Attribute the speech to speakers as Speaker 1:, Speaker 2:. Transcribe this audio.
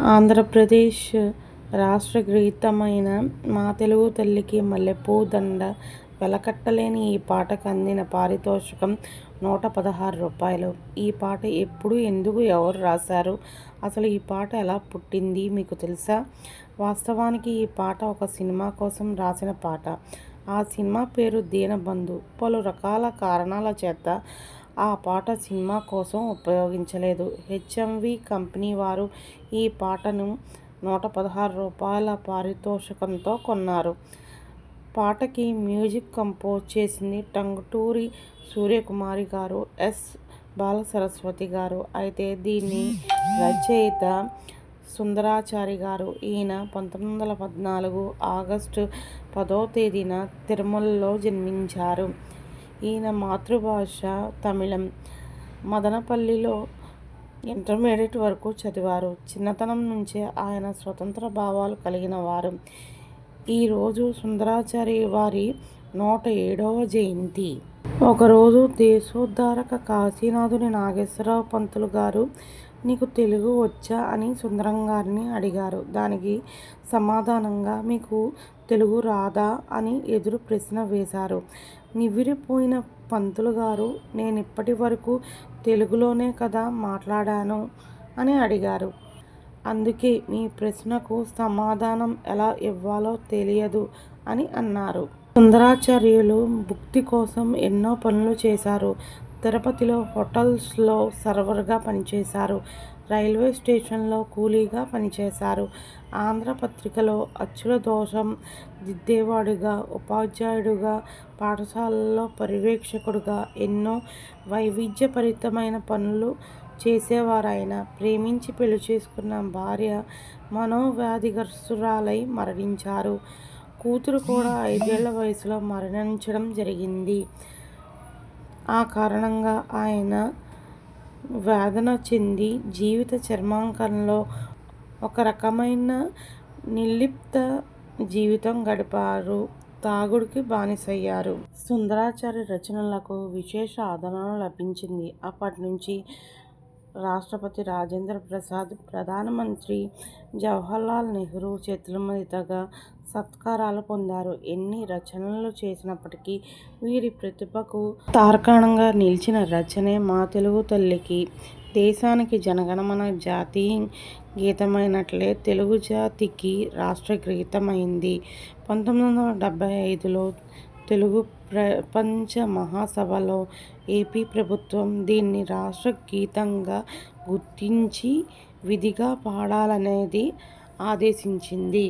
Speaker 1: ఆంధ్రప్రదేశ్ రాష్ట్ర గీతమైన మా తెలుగు తల్లికి మల్లెపూ దండ వెలకట్టలేని ఈ పాటకు అందిన పారితోషికం నూట పదహారు రూపాయలు. ఈ పాట ఎప్పుడు, ఎందుకు, ఎవరు రాశారు? అసలు ఈ పాట ఎలా పుట్టింది మీకు తెలుసా? వాస్తవానికి ఈ పాట ఒక సినిమా కోసం రాసిన పాట. ఆ సినిమా పేరు దీనబంధు. పలు రకాల కారణాల చేత ఆ పాట సినిమా కోసం ఉపయోగించలేదు. హెచ్ఎంవీ కంపెనీ వారు ఈ పాటను నూట పదహారు రూపాయల పారితోషికంతో కొన్నారు. పాటకి మ్యూజిక్ కంపోజ్ చేసింది టంగుటూరి సూర్యకుమారి గారు, ఎస్. బాలసరస్వతి గారు. అయితే దీన్ని రచయిత సుందరాచారి గారు. ఈయన పంతొమ్మిది వందల పద్నాలుగు ఆగస్టు పదో తేదీన తిరుమలలో జన్మించారు. ఈయన మాతృభాష తమిళం. మదనపల్లిలో ఇంటర్మీడియట్ వరకు చదివారు. చిన్నతనం నుంచే ఆయన స్వతంత్ర భావాలు కలిగిన వారు. ఈరోజు సుందరాచారి వారి నూట ఏడవ జయంతి. ఒకరోజు దేశోద్ధారక కాశీనాథుని నాగేశ్వరరావు పంతులు గారు నీకు తెలుగు వచ్చా అని సుందరంగారిని అడిగారు. దానికి సమాధానంగా మీకు తెలుగు రాదా అని ఎదురు ప్రశ్న వేశారు. నివ్వెరపోయిన పంతులుగారు నేనిప్పటి వరకు తెలుగులోనే కదా మాట్లాడాను అని అడిగారు. అందుకే మీ ప్రశ్నకు సమాధానం ఎలా ఇవ్వాలో తెలియదు అని అన్నారు. సుందరాచార్యులు భుక్తి కోసం ఎన్నో పనులు చేశారు. తిరుపతిలో హోటల్స్లో సర్వర్గా పనిచేశారు. రైల్వే స్టేషన్లో కూలీగా పనిచేశారు. ఆంధ్రపత్రికలో అచ్చుల దోషం దిద్దేవాడుగా, ఉపాధ్యాయుడుగా, పాఠశాలల్లో పర్యవేక్షకుడుగా ఎన్నో వైవిధ్యభరితమైన పనులు చేసేవారాయన. ప్రేమించి పెళ్ళి చేసుకున్న భార్య మనోవ్యాధిగ్రస్తురాలై మరణించారు. కూతురు కూడా ఐదేళ్ళ వయసులో మరణించడం జరిగింది. ఆ కారణంగా ఆయన వేదన చెంది జీవిత చర్మాంకంలో ఒక రకమైన నిర్లిప్త జీవితం గడిపారు. తాగుడుకి బానిసయ్యారు. సుందరాచారి రచనలకు విశేష ఆదరణ లభించింది. అప్పటి నుంచి రాష్ట్రపతి రాజేంద్ర ప్రసాద్, ప్రధానమంత్రి జవహర్లాల్ నెహ్రూ చేతులమీదుగా సత్కారాలు పొందారు. ఎన్ని రచనలు చేసినప్పటికీ వీరి ప్రతిభకు తార్కాణంగా నిలిచిన రచనే మా తెలుగు తల్లికి. దేశానికి జనగణమన జాతీయ గీతమైనట్లే తెలుగు జాతికి రాష్ట్రగీతమైంది. పంతొమ్మిది వందల డెబ్భై ఐదులో తెలుగు ప్రపంచ మహాసభలో ఏపీ ప్రభుత్వం దీన్ని రాష్ట్ర గీతంగా గుర్తించి విధిగా పాడాలనేది ఆదేశించింది.